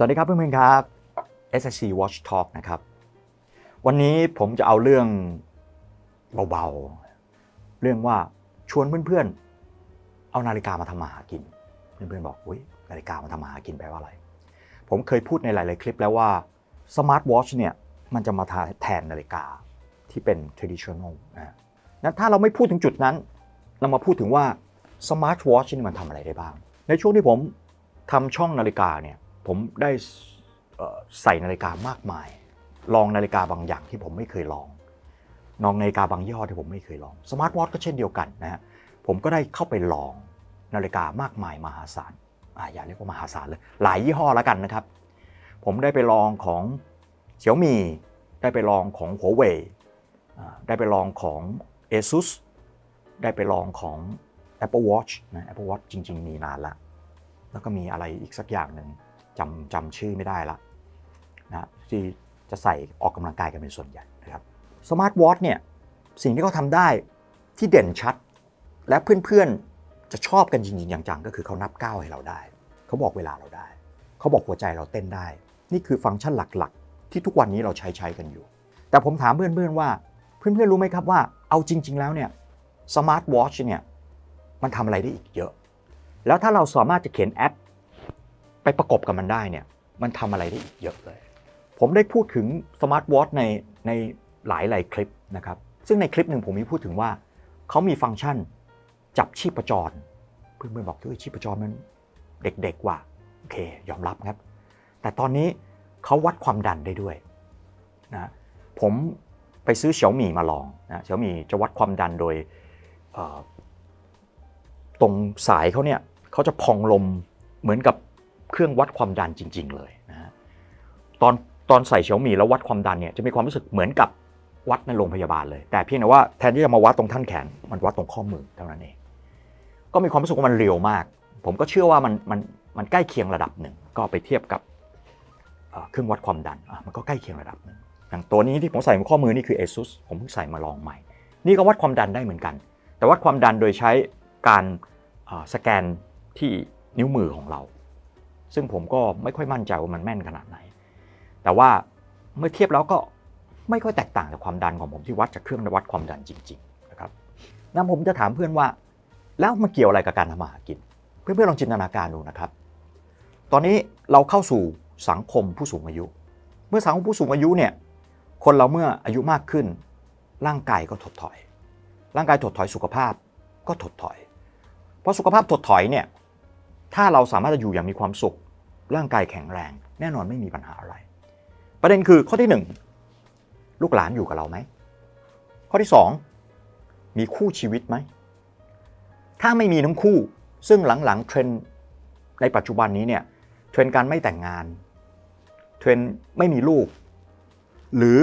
สวัสดีครับเพื่อนๆครับ SSC Watch Talk นะครับ วันนี้ผมจะเอาเรื่องเบาๆ เรื่องว่าชวนเพื่อนๆ เอานาฬิกามาทำมาหากิน เพื่อนๆบอกอุ้ยนาฬิกามาทำมาหากินแปลว่าอะไร ผมเคยพูดในหลายๆคลิปแล้วว่าสมาร์ทวอชเนี่ยมันจะมาแทนนาฬิกาที่เป็น traditional นะนั้นถ้าเราไม่พูดถึงจุดนั้น เรามาพูดถึงว่าสมาร์ทวอชนี่มันทำอะไรได้บ้าง ในช่วงที่ผมทำช่องนาฬิกาเนี่ย ผมได้ใส่นาฬิกามากมาย ลองนาฬิกาบางอย่างที่ผมไม่เคยลองลองนาฬิกาบางยี่ห้อที่ผมไม่เคยลองสมาร์ทวอทก็เช่นเดียวกันนะฮะผมก็ได้เข้าไปลองนาฬิกามากมายมหาศาลอ่าอย่าเรียกว่ามหาศาลเลยหลายยี่ห้อแล้วกันนะครับ ผมได้ไปลองของ Xiaomi ได้ไปลองของ Huawei อ่าได้ไปลองของ ASUS ได้ไปลองของ Apple Watch นะ Apple Watch จริง ๆ มีนานละ แล้วก็มีอะไรอีกสักอย่างหนึ่ง จำจำชื่อไม่ได้ละนะที่จะใส่ออกกำลังกายกันเป็นส่วนใหญ่นะครับสมาร์ทวอทเนี่ยสิ่งที่เขาทำได้ที่เด่นชัด และเพื่อนๆจะชอบกันจริงๆอย่างจังก็คือเขานับก้าวให้เราได้ เขาบอกเวลาเราได้ เขาบอกหัวใจเราเต้นได้ นี่คือฟังก์ชันหลักๆ ที่ทุกวันนี้เราใช้ใช้กันอยู่ แต่ผมถามเพื่อนๆว่า เพื่อนๆรู้ไหมครับว่าเอาจริง ๆ แล้วเนี่ยสมาร์ทวอชเนี่ยมันทำอะไรได้อีกเยอะ แล้วถ้าเราสามารถจะเขียนแอป ไปประกบกับมันได้เนี่ย มันทำอะไรได้อีกเยอะเลย ผมได้พูดถึงสมาร์ทวอทในในหลายหลายคลิปนะครับ ซึ่งในคลิปหนึ่งผมมีพูดถึงว่า เขามีฟังก์ชันจับชีพจร เพื่อนๆบอกด้วยชีพจรมันเด็กๆว่ะโอเค ยอมรับครับ แต่ตอนนี้เขาวัดความดันได้ด้วยนะผมไปซื้อเฉียวหมี่มาลองนะเฉียวหมี่จะวัดความดันโดยตรงสายเขาเนี่ยเขาจะพองลมเหมือนกับ เครื่องวัดความดันจริง ๆ เลยนะฮะตอนตอนใส่เฉียวมีแล้ววัดความดันเนี่ยจะมีความรู้สึกเหมือนกับวัดในโรงพยาบาลเลย แต่เพียงแต่ว่าแทนที่จะมาวัดตรงท่านแขน มันวัดตรงข้อมือเท่านั้นเอง ก็มีความรู้สึกว่ามันเร็วมาก ผมก็เชื่อว่ามันมันมันใกล้เคียงระดับหนึ่ง ก็ไปเทียบกับเครื่องวัดความดันมันก็ใกล้เคียงระดับหนึ่งอย่างตัวนี้ที่ผมใส่ข้อมือนี่คือ ASUS ผมเพิ่งใส่มาลองใหม่ นี่ก็วัดความดันได้เหมือนกัน แต่วัดความดันโดยใช้การสแกนที่นิ้วมือของเรา ซึ่งผมก็ไม่ค่อยมั่นใจว่ามันแม่นขนาดไหน แต่ว่าเมื่อเทียบแล้วก็ไม่ค่อยแตกต่างจากความดันของผมที่วัดจากเครื่องวัดความดันจริงๆนะครับนั้นผมจะถามเพื่อนว่า แล้วมันเกี่ยวอะไรกับการทำมาหากิน เพื่อนๆลองจินตนาการดูนะครับ ตอนนี้เราเข้าสู่สังคมผู้สูงอายุ เมื่อสังคมผู้สูงอายุเนี่ยคนเราเมื่ออายุมากขึ้น ร่างกายก็ถดถอย ร่างกายถดถอยสุขภาพก็ถดถอยเพราะสุขภาพถดถอยเนี่ย ถ้าเราสามารถจะอยู่อย่างมีความสุข ร่างกายแข็งแรง แน่นอนไม่มีปัญหาอะไร ประเด็นคือข้อที่หนึ่งลูกหลานอยู่กับเราไหม ข้อที่สองมีคู่ชีวิตไหม ถ้าไม่มีทั้งคู่ ซึ่งหลังๆเทรนด์ในปัจจุบันนี้เนี่ยเทรนด์การไม่แต่งงาน เทรนด์ไม่มีลูก หรือ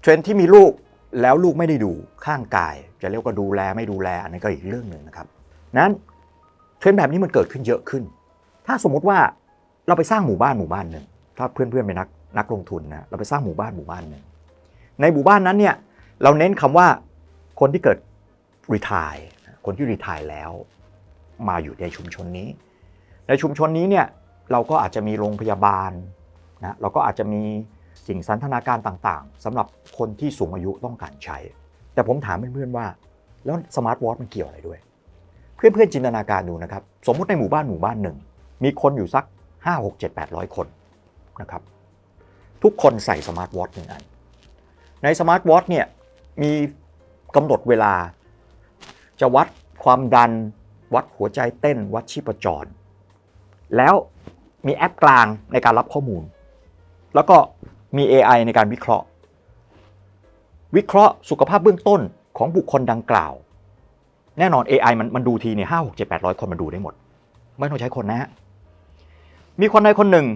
เทรนด์ที่มีลูกแล้วลูกไม่ได้ดูข้างกาย จะเรียกว่าดูแลไม่ดูแลอันนี้นก็อีกเรื่องหนึ่งนะครับนั้น เทรนด์แบบนี้มันเกิดขึ้นเยอะขึ้น ถ้าสมมติว่าเราไปสร้างหมู่บ้านหมู่บ้านหนึ่งถ้าเพื่อนๆเป็นนักนักลงทุนนะเราไปสร้างหมู่บ้านหมู่บ้านหนึ่งในหมู่บ้านนั้นเนี่ยเราเน้นคำว่าคนที่เกิดรีทายคนที่รีทายแล้ว มาอยู่ในชุมชนนี้ ในชุมชนนี้เนี่ยเราก็อาจจะมีโรงพยาบาลนะเราก็อาจจะมีสิ่งสันทนาการต่างๆสำหรับคนที่สูงอายุต้องการใช้ แต่ผมถามเพื่อนๆว่า แล้วสมาร์ทวอทมันเกี่ยวอะไรด้วย เพื่อนๆจินตนาการดูนะครับ สมมุติในหมู่บ้านหมู่บ้านหนึ่ง มีคนอยู่สัก 5 6 7 8 0 0 คนนะครับ ทุกคนใส่สมาร์ทวอทหนึ่งอัน ในสมาร์ทวอทเนี่ยมีกำหนดเวลา จะวัดความดัน วัดหัวใจเต้น วัดชีพจร แล้วมีแอปกลางในการรับข้อมูล แล้วก็มี AI ในการวิเคราะห์ วิเคราะห์สุขภาพเบื้องต้นของบุคคลดังกล่าว แน่นอน AI มันมันดูทีเนี่ยห้าหกเจ็ดแปดร้อยคนมันดูได้หมด ไม่ต้องใช้คนนะฮะ มีคนใดคนหนึ่ง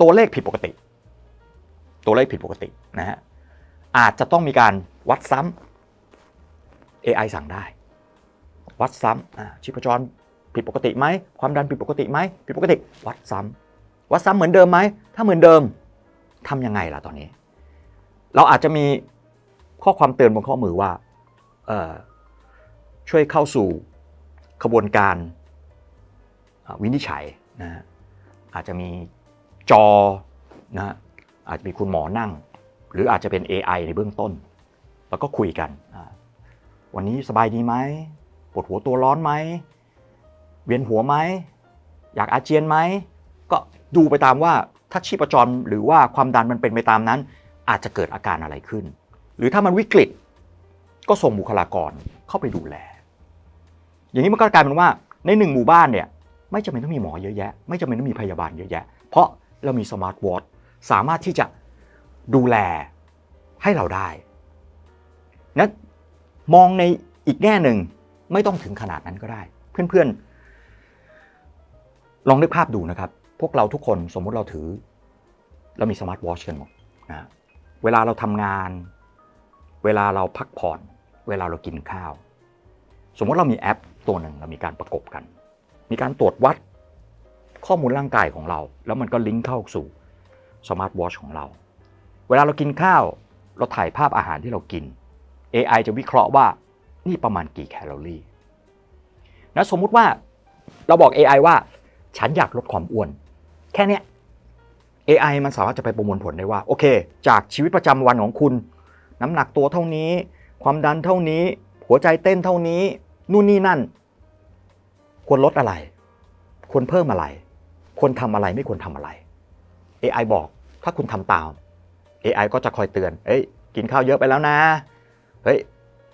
ตัวเลขผิดปกติ ตัวเลขผิดปกตินะฮะ อาจจะต้องมีการวัดซ้ำ AI สั่งได้ วัดซ้ำชีพจรผิดปกติไหม ความดันผิดปกติไหมผิดปกติ วัดซ้ำวัดซ้ำเหมือนเดิมไหม ถ้าเหมือนเดิมทำยังไงล่ะตอนนี้ เราอาจจะมีข้อความเตือนบนข้อมือว่าเออ ช่วยเข้าสู่ขบวนการวินิจฉัยนะฮะอาจจะมีจอนะฮะอาจจะมีคุณหมอนั่ง หรืออาจจะเป็น AI ในเบื้องต้น แล้วก็คุยกัน วันนี้สบายดีไหมปวดหัวตัวร้อนไหมเวียนหัวไหมอยากอาเจียนไหมก็ดูไปตามว่าถ้าชีพจรหรือว่าความดันมันเป็นไปตามนั้น อาจจะเกิดอาการอะไรขึ้น หรือถ้ามันวิกฤตก็ส่งบุคลากรเข้าไปดูแล อย่างนี้มันก็กลายเป็นว่าในหนึ่งหมู่บ้านเนี่ยไม่จำเป็นต้องมีหมอเยอะแยะ ไม่จำเป็นต้องมีพยาบาลเยอะแยะ เพราะเรามีสมาร์ทวอทสามารถที่จะดูแลให้เราได้นั้นมองในอีกแง่หนึ่งไม่ต้องถึงขนาดนั้นก็ได้ เพื่อนๆ ลองนึกภาพดูนะครับ พวกเราทุกคนสมมุติเราถือ เรามีสมาร์ทวอชกันหมดนะเวลาเราทำงาน เวลาเราพักผ่อน เวลาเรากินข้าว สมมติเรามีแอปตัวหนึ่งเรามีการประกบกัน มีการตรวจวัดข้อมูลร่างกายของเรา แล้วมันก็ลิงก์เข้าสู่สมาร์ทวอชของเรา เวลาเรากินข้าว เราถ่ายภาพอาหารที่เรากิน AI จะวิเคราะห์ว่านี่ประมาณกี่แคลอรี่นะสมมุติว่าเราบอก AI ว่า ฉันอยากลดความอ้วน แค่นี้ AI มันสามารถจะไปประมวลผลได้ว่า โอเค จากชีวิตประจำวันของคุณ น้ำหนักตัวเท่านี้ ความดันเท่านี้ หัวใจเต้นเท่านี้ นู่นนี่นั่น ควรลดอะไร ควรเพิ่มอะไร ควรทำอะไรไม่ควรทำอะไร AI บอกถ้าคุณทำตาม AI ก็จะคอยเตือน เฮ้ย กินข้าวเยอะไปแล้วนะ เฮ้ย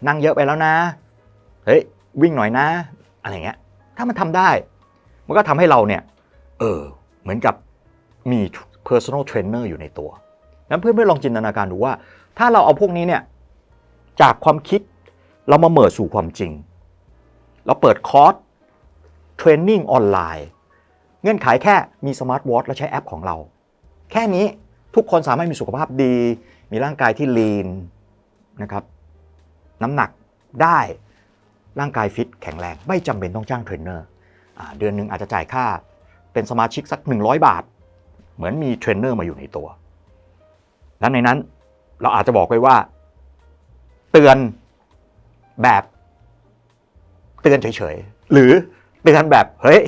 นั่งเยอะไปแล้วนะ เฮ้ย วิ่งหน่อยนะ อะไรเงี้ย ถ้ามันทำได้ มันก็ทำให้เราเนี่ย เออ เหมือนกับมี personal trainer อยู่ในตัวนั้นเพื่อนๆลองจินตนาการดูว่า ถ้าเราเอาพวกนี้เนี่ย จากความคิด เรามาเหมิดสู่ความจริง เราเปิดคอร์สเทรนนิ่งออนไลน์ เงื่อนไขแค่มีสมาร์ทวอทและใช้แอปของเรา แค่นี้ทุกคนสามารถมีสุขภาพดี มีร่างกายที่ลีนนะครับ น้ำหนักได้ร่างกายฟิตแข็งแรง ไม่จำเป็นต้องจ้างเทรนเนอร์เดือนหนึ่งอาจจะจ่ายค่าเป็นสมาชิกสัก 100 บาท เหมือนมีเทรนเนอร์มาอยู่ในตัว และในนั้นเราอาจจะบอกไว้ว่า เตือน แบบเตือนเฉยๆ หรือเตือนแบบเฮ้ย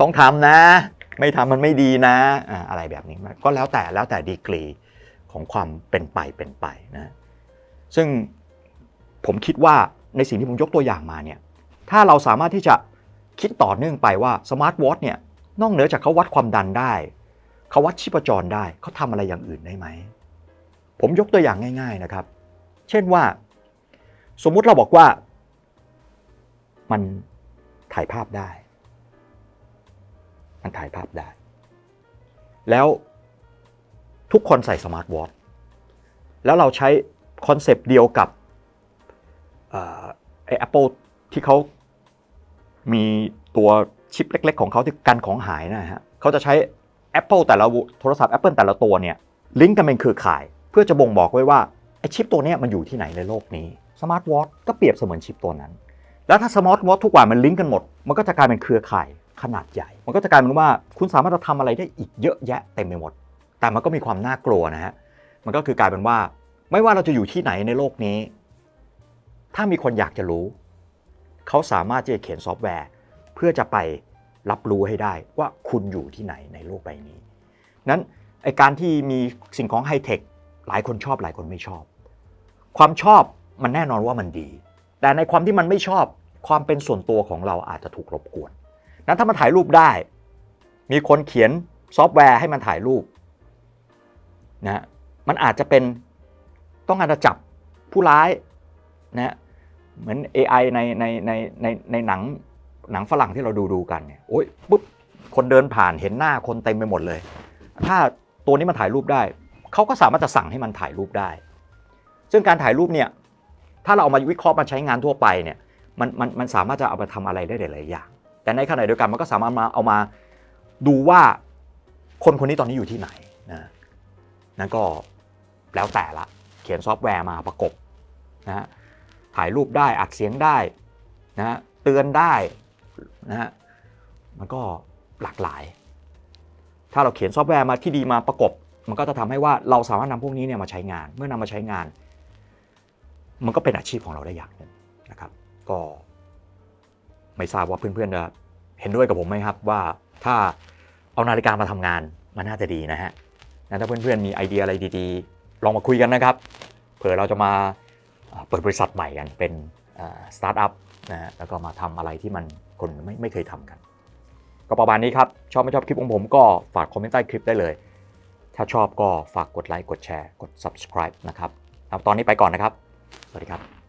ต้องทำนะ ไม่ทำมันไม่ดีนะอ่าอะไรแบบนี้ก็แล้วแต่แล้วแต่ดีกรีของความเป็นไปเป็นไปนะซึ่งผมคิดว่าในสิ่งที่ผมยกตัวอย่างมาเนี่ยถ้าเราสามารถที่จะคิดต่อเนื่องไปว่าสมาร์ทวอทเนี่ยนอกเหนือจากเขาวัดความดันได้เขาวัดชีพจรได้เขาทำอะไรอย่างอื่นได้ไหมผมยกตัวอย่างง่าย ๆนะครับ เช่นว่า สมมุติเราบอกว่า มันถ่ายภาพได้ มันถ่ายภาพได้ แล้วทุกคนใส่สมาร์ทวอทแล้วเราใช้คอนเซปต์เดียวกับเอ่อไอ้ Apple ที่เขามีตัวชิปเล็ก ๆ ของเขาที่กันของหายนะฮะเขาจะใช้ Apple แต่ละโทรศัพท์ Apple แต่ละตัวเนี่ยลิงก์กันเป็นเครือข่าย เพื่อจะบ่งบอกไว้ว่าไอชิปตัวนี้มันอยู่ที่ไหนในโลกนี้ สมาร์ทวอทก็เปรียบเสมือนชิปตัวนั้น แล้วถ้าสมาร์ทวอททุกวันมันลิงก์กันหมด มันก็จะกลายเป็นเครือข่ายขนาดใหญ่ มันก็จะกลายเป็นว่าคุณสามารถจะทำอะไรได้อีกเยอะแยะเต็มไปหมด แต่มันก็มีความน่ากลัวนะฮะ มันก็คือกลายเป็นว่า ไม่ว่าเราจะอยู่ที่ไหนในโลกนี้ ถ้ามีคนอยากจะรู้ เขาสามารถจะเขียนซอฟต์แวร์ เพื่อจะไปรับรู้ให้ได้ว่าคุณอยู่ที่ไหนในโลกใบนี้ นั้นไอการที่มีสิ่งของไฮเทคหลายคนชอบหลายคนไม่ชอบ ความชอบ มันแน่นอนว่ามันดี แต่ในความที่มันไม่ชอบความเป็นส่วนตัวของเราอาจจะถูกรบกวน นั้นถ้ามันถ่ายรูปได้ มีคนเขียนซอฟต์แวร์ให้มันถ่ายรูปนะฮะมันอาจจะเป็นต้องการจะจับผู้ร้ายนะฮะเหมือน AI ในในในในในหนังหนังฝรั่งที่เราดูดูกันเนี่ยโอ้ยปุ๊บคนเดินผ่านเห็นหน้าคนเต็มไปหมดเลย ถ้าตัวนี้มันถ่ายรูปได้ เขาก็สามารถจะสั่งให้มันถ่ายรูปได้ ซึ่งการถ่ายรูปเนี่ย ถ้าเราเอามาวิเคราะห์มาใช้งานทั่วไปเนี่ยมันมันมันสามารถจะเอาไปทำอะไรได้หลายๆอย่าง แต่ในขณะเดียวกันมันก็สามารถมาเอามาดูว่าคนคนนี้ตอนนี้อยู่ที่ไหนนะนั่นก็แล้วแต่ละ เขียนซอฟต์แวร์มาประกบนะฮะถ่ายรูปได้อัดเสียงได้นะฮะเตือนได้นะฮะมันก็หลากหลาย ถ้าเราเขียนซอฟต์แวร์มาที่ดีมาประกบ มันก็จะทำให้ว่าเราสามารถนำพวกนี้เนี่ยมาใช้งาน เมื่อนำมาใช้งาน มันก็เป็นอาชีพของเราได้อย่างนึ่งนะครับ ก็ไม่ทราบว่าเพื่อนๆจะเห็นด้วยกับผมไหมครับ ว่าถ้าเอานาฬิกามาทำงานมันน่าจะดีนะฮะงั้นถ้าเพื่อนๆมีไอเดียอะไรดีๆ ลองมาคุยกันนะครับ เผื่อเราจะมาเปิดบริษัทใหม่กันเป็นสตาร์ทอัพนะฮะแล้วก็มาทำอะไรที่มันคนไม่ไม่เคยทำกัน ก็ประมาณนี้ครับ ชอบไม่ชอบคลิปของผมก็ฝากคอมเมนต์ใต้คลิปได้เลย ถ้าชอบก็ฝากกดไลค์กดแชร์กด subscribe นะครับเอาตอนนี้ไปก่อนนะครับ สวัสดีครับ